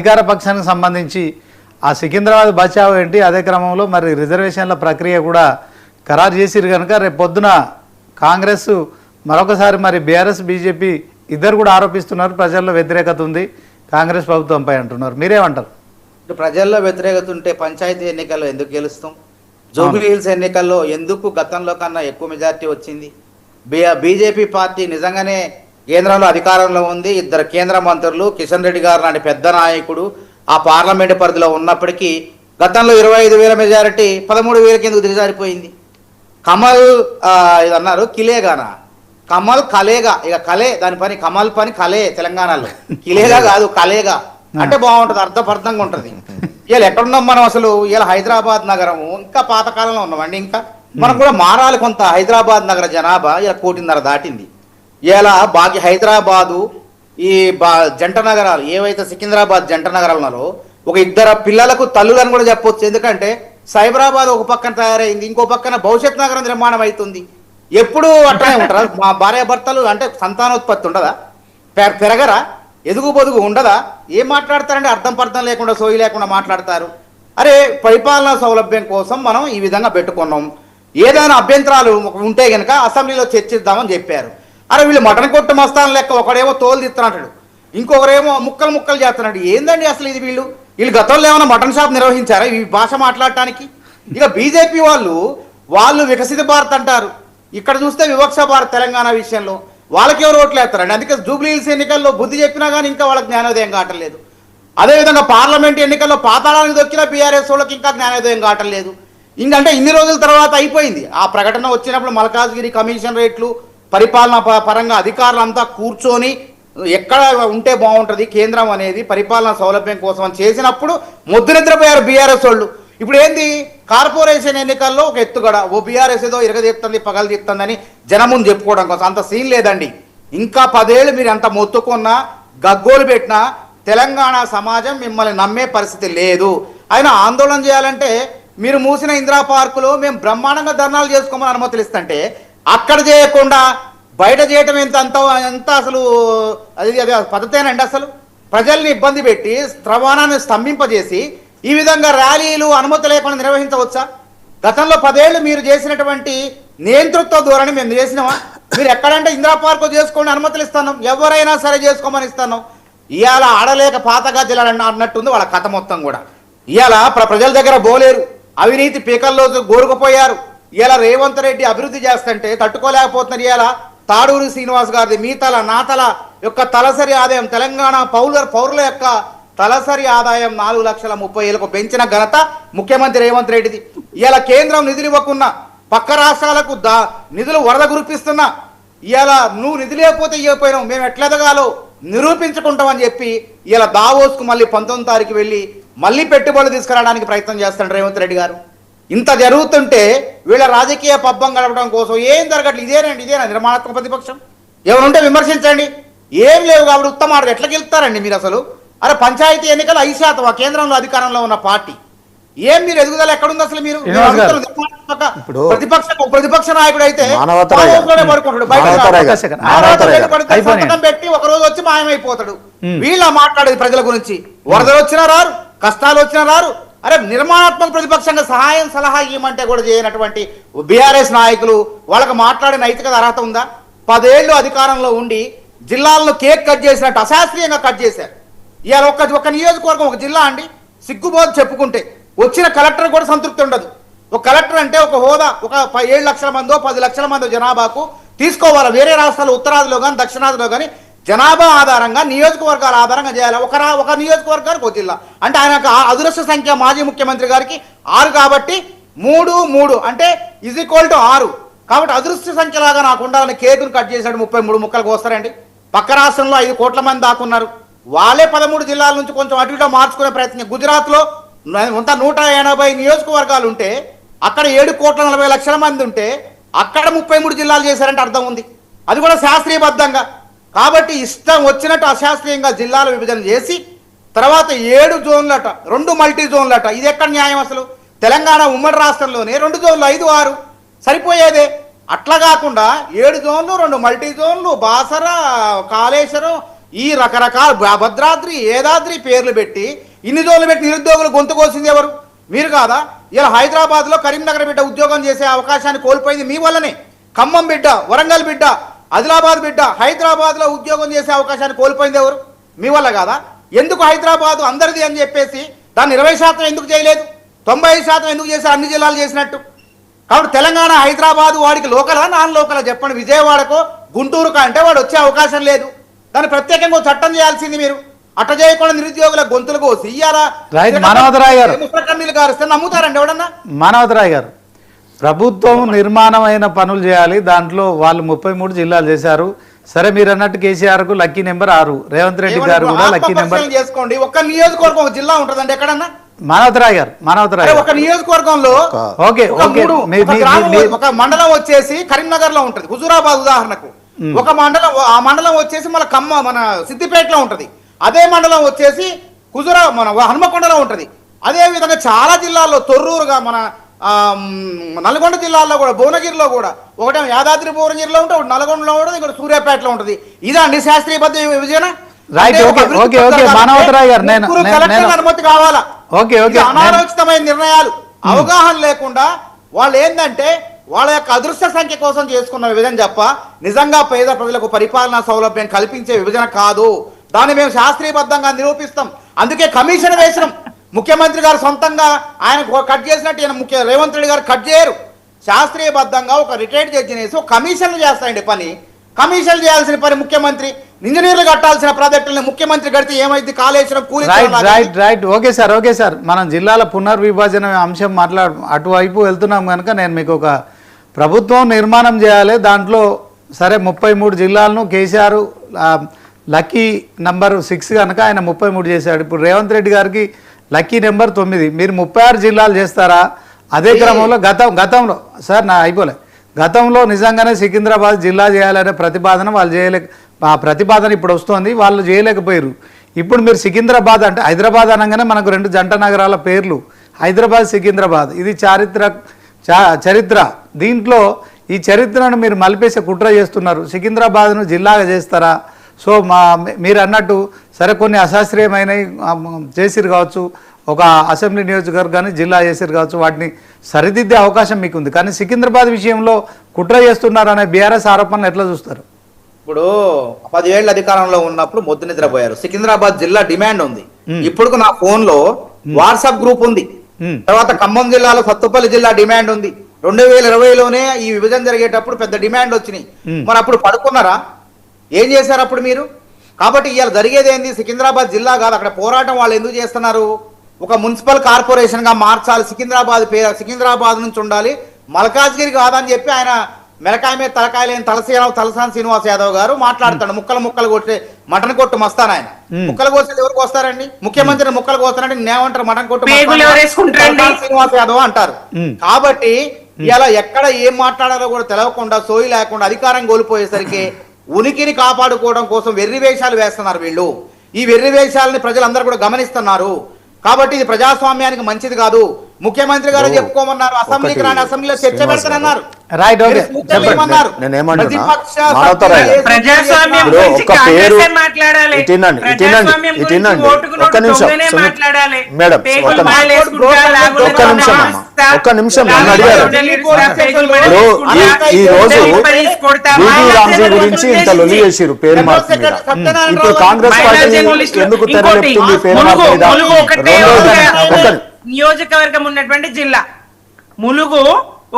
అధికార పక్షానికి సంబంధించి ఆ సికింద్రాబాద్ బచావ్ ఏంటి? అదే క్రమంలో మరి రిజర్వేషన్ల ప్రక్రియ కూడా ఖరారు చేసిరు కనుక రేపు పొద్దున కాంగ్రెస్ మరొకసారి మరి బీఆర్ఎస్ బీజేపీ ఇద్దరు కూడా ఆరోపిస్తున్నారు. ప్రజల్లో వ్యతిరేకత ఉంది. కాంగ్రెస్ ప్రభుత్వంపై అంటున్నారు. మీరేమంటారు? ప్రజల్లో వ్యతిరేకత ఉంటే పంచాయతీ ఎన్నికల్లో ఎందుకు గెలుస్తాం? జూబ్లీ హిల్స్ ఎన్నికల్లో ఎందుకు గతంలో కన్నా ఎక్కువ మెజార్టీ వచ్చింది? బీజేపీ పార్టీ నిజంగానే కేంద్రంలో అధికారంలో ఉంది. ఇద్దరు కేంద్ర మంత్రులు కిషన్ రెడ్డి గారు లాంటి పెద్ద నాయకుడు ఆ పార్లమెంటు పరిధిలో ఉన్నప్పటికీ గతంలో ఇరవై ఐదు వేల మెజారిటీ పదమూడు వేలకి ఎందుకు దిగజారిపోయింది. కమల్ ఇది అన్నారు కిలేగానా? కమల్ కలేగా. ఇక కలే దాని పని కమల్ పని కలే తెలంగాణలో. కిలేగా కాదు కలేగా. అంటే బాగుంటది అర్థపర్థంగా ఉంటది. ఇలా ఎక్కడున్నాం మనం అసలు? ఇలా హైదరాబాద్ నగరము ఇంకా పాతకాలంలో ఉన్నామండి ఇంకా? మనం కూడా మారాలి కొంత హైదరాబాద్ నగర జనాభా ఇలా కోటిన్నర దాటింది. ఇలా బాకి హైదరాబాదు ఈ బా జంట నగరాలు ఏవైతే సికింద్రాబాద్ జంట నగరాలలో ఒక ఇద్దరు పిల్లలకు తల్లులని కూడా చెప్పొచ్చు. ఎందుకంటే సైబరాబాద్ ఒక పక్కన తయారైంది ఇంకో పక్కన భవిష్యత్ నగరం నిర్మాణం అవుతుంది ఎప్పుడు అట్లనే ఉంటారా. మా భార్యాభర్తలు అంటే సంతానోత్పత్తి ఉండదా? పె- పెరగరా? ఎదుగు పొదుగు ఉండదా? ఏం మాట్లాడతారంటే అర్థం పర్థం లేకుండా సోయి లేకుండా మాట్లాడతారు. అరే పరిపాలనా సౌలభ్యం కోసం మనం ఈ విధంగా పెట్టుకున్నాం. ఏదైనా అభ్యంతరాలు ఉంటే గనక అసెంబ్లీలో చర్చిద్దామని చెప్పారు. అరే వీళ్ళు మటన్ కొట్టు మస్తాను లెక్క ఒకడేమో తోలు తీస్తున్నాడు. ఇంకొకరేమో ముక్కలు ముక్కలు చేస్తున్నాడు. ఏందండి అసలు ఇది వీళ్ళు? వీళ్ళు గతంలో ఏమైనా మటన్ షాప్ నిర్వహించారా ఈ భాష మాట్లాడటానికి? ఇక బీజేపీ వాళ్ళు వాళ్ళు వికసిత భారత్ అంటారు. ఇక్కడ చూస్తే వివక్ష భారత్ తెలంగాణ విషయంలో. వాళ్ళకి ఎవరు ఓట్లు వేస్తారండి? అందుకే జూబ్లీ హిల్స్ ఎన్నికల్లో బుద్ధి చెప్పినా కానీ ఇంకా వాళ్ళకి జ్ఞానోదయం కావట్లేదు అదేవిధంగా పార్లమెంట్ ఎన్నికల్లో పాతాళానికి దొక్కిన బీఆర్ఎస్ వాళ్ళకి ఇంకా జ్ఞానోదయం కావట్లేదు ఇంకంటే ఇన్ని రోజుల తర్వాత అయిపోయింది. ఆ ప్రకటన వచ్చినప్పుడు మల్కాజ్గిరి కమిషన్ రేట్లు పరిపాలన ప- పరంగా అధికారులంతా కూర్చొని ఎక్కడ ఉంటే బాగుంటుంది కేంద్రం అనేది పరిపాలన సౌలభ్యం కోసం అని చేసినప్పుడు ముద్దు నిద్రపోయారు బీఆర్ఎస్ వాళ్ళు. ఇప్పుడు ఏంది? కార్పొరేషన్ ఎన్నికల్లో ఒక ఎత్తుగడ. ఓ బీఆర్ఎస్ ఏదో ఇరగదీస్తుంది పగలు తీస్తుందని జనం ముందు చెప్పుకోవడం కోసం. అంత సీన్ లేదండి. ఇంకా పదేళ్ళు మీరు ఎంత మొత్తుకున్నా గగ్గోలు పెట్టినా తెలంగాణ సమాజం మిమ్మల్ని నమ్మే పరిస్థితి లేదు. అయినా ఆందోళన చేయాలంటే మీరు మూసిన ఇందిరా పార్కులో మేము బ్రహ్మాండంగా ధర్నాలు చేసుకోమని అనుమతులు ఇస్తుంటే అక్కడ చేయకుండా బయట చేయటం ఎంత అంత ఎంత అసలు అది అది పద్ధతేనండి అసలు? ప్రజల్ని ఇబ్బంది పెట్టి రవాణాన్ని స్తంభింపజేసి ఈ విధంగా ర్యాలీలు అనుమతి లేకుండా నిర్వహించవచ్చా? గతంలో పదేళ్ళు మీరు చేసినటువంటి నియంతృత్వ ధోరణి మేము చేసినామా? మీరు ఎక్కడంటే ఇందిరా పార్కు చేసుకోండి అనుమతులు ఇస్తాను. ఎవరైనా సరే చేసుకోమని ఇస్తాను. ఇవాళ ఆడలేక పాతగా గజ్జలు అన్నట్టుంది వాళ్ళ కథ మొత్తం కూడా. ఇవాళ ప్ర- ప్రజల దగ్గర బోలేరు. అవినీతి పీకల్లో గోరుకుపోయారు. ఇలా రేవంత్ రెడ్డి అభివృద్ధి చేస్తుంటే తట్టుకోలేకపోతున్నారు ఇలా తాడూరి శ్రీనివాస్ గారిది మీ తల నా తల యొక్క తలసరి ఆదాయం తెలంగాణ పౌరుల పౌరుల యొక్క తలసరి ఆదాయం నాలుగు లక్షల ముప్పై ఏళ్ళకు పెంచిన ఘనత ముఖ్యమంత్రి రేవంత్ రెడ్డిది. ఇవాళ కేంద్రం నిధులు ఇవ్వకున్నా పక్క రాష్ట్రాలకు దా నిధులు వరద గురిపిస్తున్నా ఇవాళ నువ్వు నిధులు లేకపోతే ఇవ్వకపోయినావు మేము ఎట్లా ఎదగాలో నిరూపించుకుంటామని చెప్పి ఇలా దావోస్కు మళ్ళీ పంతొమ్మిది తారీఖు వెళ్ళి మళ్ళీ పెట్టుబడులు తీసుకురావడానికి ప్రయత్నం చేస్తాడు రేవంత్ రెడ్డి గారు. ఇంత జరుగుతుంటే వీళ్ళ రాజకీయ పబ్బం గడపడం కోసం ఏం జరగట్లేదు. ఇదేనండి ఇదేనా నిర్మాణాత్మక ప్రతిపక్షం? ఎవరుంటే విమర్శించండి. ఏం లేవు కాబట్టి ఉత్తమార్గం ఎట్లా గెలుస్తారండి మీరు అసలు? అరే పంచాయతీ ఎన్నికలు ఐదు శాతం ఆ కేంద్రంలో అధికారంలో ఉన్న పార్టీ. ఏం మీరు ఎదుగుదల ఎక్కడుంది అసలు మీరు? ప్రతిపక్ష ప్రతిపక్ష నాయకుడు అయితే పెట్టి ఒక రోజు వచ్చి మాయమైపోతాడు. వీళ్ళ మాట్లాడేది ప్రజల గురించి. వరదలు వచ్చినా రారు కష్టాలు వచ్చినా రారు అరే నిర్మాణాత్మక ప్రతిపక్షంగా సహాయం సలహా ఇవ్వమంటే కూడా చేయనటువంటి బీఆర్ఎస్ నాయకులు వాళ్ళకి మాట్లాడే నైతికత అర్హత ఉందా? పదేళ్ళు అధికారంలో ఉండి జిల్లాలను కేక్ కట్ చేసినట్టు అశాస్త్రీయంగా కట్ చేశారు. ఇవాళ ఒక ఒక నియోజకవర్గం ఒక జిల్లా అండి సిగ్గుబోదు చెప్పుకుంటే వచ్చిన కలెక్టర్ కూడా సంతృప్తి ఉండదు. ఒక కలెక్టర్ అంటే ఒక హోదా ఒక ఏడు లక్షల మందో పది లక్షల మందో జనాభాకు తీసుకోవాలి? వేరే రాష్ట్రాలు ఉత్తరాదిలో కానీ దక్షిణాదిలో కానీ జనాభా ఆధారంగా నియోజకవర్గాల ఆధారంగా చేయాలి. ఒక ఒక నియోజకవర్గానికి ఒక జిల్లా. అంటే ఆయన అదృష్ట సంఖ్య మాజీ ముఖ్యమంత్రి గారికి ఆరు కాబట్టి మూడు మూడు. అంటే ఇజ్ ఈక్వల్ టు ఆరు. కాబట్టి అదృష్ట సంఖ్యలాగా నాకు ఉండాలని కేకును కట్ చేశాడు ముప్పై మూడు ముక్కలకు వస్తారండి పక్క రాష్ట్రంలో ఐదు కోట్ల మంది దాకున్నారు వాళ్ళే పదమూడు జిల్లాల నుంచి కొంచెం అటు ఇటు మార్చుకునే ప్రయత్నం. గుజరాత్లో ఉంటా నూట ఎనభై నియోజకవర్గాలు ఉంటే అక్కడ ఏడు కోట్ల నలభై లక్షల మంది ఉంటే అక్కడ ముప్పై మూడు జిల్లాలు చేశారంటే అర్థం ఉంది. అది కూడా శాస్త్రీయబద్ధంగా. కాబట్టి ఇష్టం వచ్చినట్టు అశాస్త్రీయంగా జిల్లాల విభజన చేసి తర్వాత ఏడు జోన్లట రెండు మల్టీ జోన్లట. ఇది ఎక్కడ న్యాయం అసలు? తెలంగాణ ఉమ్మడి రాష్ట్రంలోనే రెండు జోన్లు ఐదు ఆరు. సరిపోయేదే. అట్లా కాకుండా ఏడు జోన్లు రెండు మల్టీ జోన్లు బాసర కాళేశ్వరం ఈ రకరకాల భద్రాద్రి ఏదాద్రి పేర్లు పెట్టి ఇన్ని జోన్లు పెట్టి నిరుద్యోగులు గొంతు కోసింది ఎవరు? మీరు కాదా? ఇలా హైదరాబాద్లో కరీంనగర్ బిడ్డ ఉద్యోగం చేసే అవకాశాన్ని కోల్పోయింది మీ వల్లనే. ఖమ్మం బిడ్డ వరంగల్ బిడ్డ ఆదిలాబాద్ బిడ్డ హైదరాబాద్లో ఉద్యోగం చేసే అవకాశాన్ని కోల్పోయింది ఎవరు? మీ వల్ల కాదా? ఎందుకు హైదరాబాద్ అందరిది అని చెప్పేసి దాన్ని ఇరవై శాతం ఎందుకు చేయలేదు? తొంభై ఐదు శాతం ఎందుకు చేశారు? అన్ని జిల్లాలు చేసినట్టు. కాబట్టి తెలంగాణ హైదరాబాద్ వాడికి లోకలా నాన్ లోకలా చెప్పండి. విజయవాడకో గుంటూరుకు అంటే వాడు వచ్చే అవకాశం లేదు. దాన్ని ప్రత్యేకంగా చట్టం చేయాల్సింది మీరు. అట్ట చేయకుండా నిరుద్యోగుల గొంతులు కోసి ఇయ్యాలా రైట్, మనోహరరావు గారు. నమ్ముతారండి ఎవడన్నా? మానవతరాయ్ గారు. ప్రభుత్వం నిర్మాణమైన పనులు చేయాలి. దాంట్లో వాళ్ళు ముప్పై మూడు జిల్లాలు చేశారు. సరే మీరు అన్నట్టు కేసీఆర్కు లక్కీ నెంబర్ ఆరు. రేవంత్ రెడ్డి గారు కూడా లక్కీ నెంబర్ చేసుకోండి. ఒక్క నియోజకవర్గం ఒక జిల్లా ఉంటుందండి ఎక్కడన్నా? మానవతరాయ్ గారు మానవతరాయ్ ఒక నియోజకవర్గంలో ఓకే, ఒక ఓకే. ఒక ఒక మండలం వచ్చేసి కరీంనగర్లో ఉంటది. హుజూరాబాద్ ఉదాహరణకు. ఒక మండలం ఆ మండలం వచ్చేసి మన ఖమ్మ మన సిద్దిపేటలో ఉంటది. అదే మండలం వచ్చేసి హుజూరా మన హనుమకొండలో ఉంటది. అదే విధంగా చాలా జిల్లాల్లో తొర్రూరుగా మన నల్గొండ జిల్లాలో కూడా భువనగిరిలో కూడా ఒకటేమో యాదాద్రి భువనగిరిలో ఉంటుంది ఒకటి నల్గొండలో ఉంటుంది ఇంకోటి సూర్యాపేటలో ఉంటది. ఇదండి శాస్త్రీయబద్ధ విభజన? మానవతరాయ్ గారు, నేను- నేను- అనుమతి కావాలా? ఓకే ఓకే ఇది నేను- అనాలోచితమైన నిర్ణయాలు. అవగాహన లేకుండా వాళ్ళు ఏంటంటే వాళ్ళ యొక్క అదృష్ట సంఖ్య కోసం చేసుకున్న విభజన తప్ప నిజంగా పేద ప్రజలకు పరిపాలనా సౌలభ్యం కల్పించే విభజన కాదు. దాన్ని మేము శాస్త్రీయబద్ధంగా నిరూపిస్తాం. అందుకే కమిషన్ వేసినాం. ముఖ్యమంత్రి గారు సొంతంగా ఆయన కట్ చేసినట్టు ఈయన ముఖ్య రేవంత్ రెడ్డి గారు కట్ చేయరు. శాస్త్రీయబద్ధంగా ఒక రిటైర్డ్ జడ్జిని వేసి ఒక కమిషన్లు చేస్తాయండి పని. కమిషన్లు చేయాల్సిన పని ముఖ్యమంత్రి. ఇంజనీర్లు కట్టాల్సిన ప్రాజెక్టులను ముఖ్యమంత్రి కడితే ఏమైంది? కాళేశ్వరం కూలి right right right okay sir okay sir. మనం జిల్లాల పునర్విభజన అంశం మాట్లాడు అటువైపు వెళ్తున్నాం కనుక నేను మీకు ఒక ప్రభుత్వం నిర్మాణం చేయాలి. దాంట్లో సరే ముప్పై మూడు జిల్లాలను కేసీఆర్ లక్కీ నంబర్ సిక్స్ కనుక ఆయన ముప్పై మూడు చేశాడు. ఇప్పుడు రేవంత్ రెడ్డి గారికి లక్కీ నెంబర్ తొమ్మిది. మీరు ముప్పై ఆరు జిల్లాలు చేస్తారా? అదే క్రమంలో గతం గతంలో. సార్ నా అయిపోలే. గతంలో నిజంగానే సికింద్రాబాద్ జిల్లా చేయాలనే ప్రతిపాదన వాళ్ళు చేయలేక ఆ ప్రతిపాదన ఇప్పుడు వస్తోంది వాళ్ళు చేయలేకపోయారు. ఇప్పుడు మీరు సికింద్రాబాద్ అంటే హైదరాబాద్ అనగానే మనకు రెండు జంట నగరాల పేర్లు. హైదరాబాద్ సికింద్రాబాద్. ఇది చారిత్ర చరిత్ర. దీంట్లో ఈ చరిత్రను మీరు మలిపేసే కుట్ర చేస్తున్నారు. సికింద్రాబాద్ను జిల్లాగా చేస్తారా? సో మా మీరు అన్నట్టు సరే కొన్ని అశాస్త్రీయమైనవి చేసిరు కావచ్చు ఒక అసెంబ్లీ నియోజకవర్గాన్ని జిల్లా చేసిరు కావచ్చు వాటిని సరిదిద్దే అవకాశం మీకు ఉంది కానీ సికింద్రాబాద్ విషయంలో కుట్ర చేస్తున్నారు అనే బీఆర్ఎస్ ఆరోపణలు ఎట్లా చూస్తారు? ఇప్పుడు పదివేళ్ళ అధికారంలో ఉన్నప్పుడు మొద్దు నిద్రపోయారు. సికింద్రాబాద్ జిల్లా డిమాండ్ ఉంది. ఇప్పుడు నా ఫోన్లో వాట్సాప్ గ్రూప్ ఉంది. తర్వాత ఖమ్మం జిల్లాలో సత్తుపల్లి జిల్లా డిమాండ్ ఉంది. రెండు వేల ఇరవైలోనే ఈ విభజన జరిగేటప్పుడు పెద్ద డిమాండ్ వచ్చినాయి. మరి అప్పుడు పడుకున్నారా? ఏం చేశారు అప్పుడు మీరు? కాబట్టి ఇవాళ జరిగేది ఏంది? సికింద్రాబాద్ జిల్లా కాదు. అక్కడ పోరాటం వాళ్ళు ఎందుకు చేస్తున్నారు? ఒక మున్సిపల్ కార్పొరేషన్గా మార్చాలి. సికింద్రాబాద్ పేరు సికింద్రాబాద్ నుంచి ఉండాలి. మల్కాజ్గిరి కాదని చెప్పి ఆయన మెరకాయ మీద తలకాయ లేని తలసేరావు తలసాని శ్రీనివాస్ యాదవ్ గారు మాట్లాడతాడు ముక్కలు ముక్కలు కొట్టే మటన్ కొట్టు మస్తాను ఆయన. ముక్కలు కోసేది ఎవరికి వస్తారండి ముఖ్యమంత్రి ముక్కలు కోస్తారంటే నేనేమంటారు మటన్ కొట్టు? తలసాని శ్రీనివాస్ యాదవ్ అంటారు. కాబట్టి ఇలా ఎక్కడ ఏం మాట్లాడాలో కూడా తెలవకుండా సోయి లేకుండా అధికారం కోల్పోయేసరికి ఉనికిని కాపాడుకోవడం కోసం వెర్రి వేషాలు వేస్తున్నారు వీళ్ళు. ఈ వెర్రి వేషాలని ప్రజలందరూ కూడా గమనిస్తున్నారు. కాబట్టి ఇది ప్రజాస్వామ్యానికి మంచిది కాదు. ముఖ్యమంత్రి గారు చెప్పుకోమన్నారు అసెంబ్లీకి రాని అసెంబ్లీలో చర్చ పెడతానన్నారు. రైట్ ఓకే ఒక్క పేరు నిమిషం, మేడం, ఒక్క ఒక్క అడిగారు. ఇప్పుడు ఈ- రోజు బీబీ రామ్జీ గురించి ఇంత లొల్లి చేసిరు పేరు మార్పు మీద ఇప్పుడు కాంగ్రెస్ పార్టీ ఎందుకు తెరలేపుతుంది పేరు మార్పు మీద నియోజకవర్గం ఉన్నటువంటి జిల్లా. ములుగు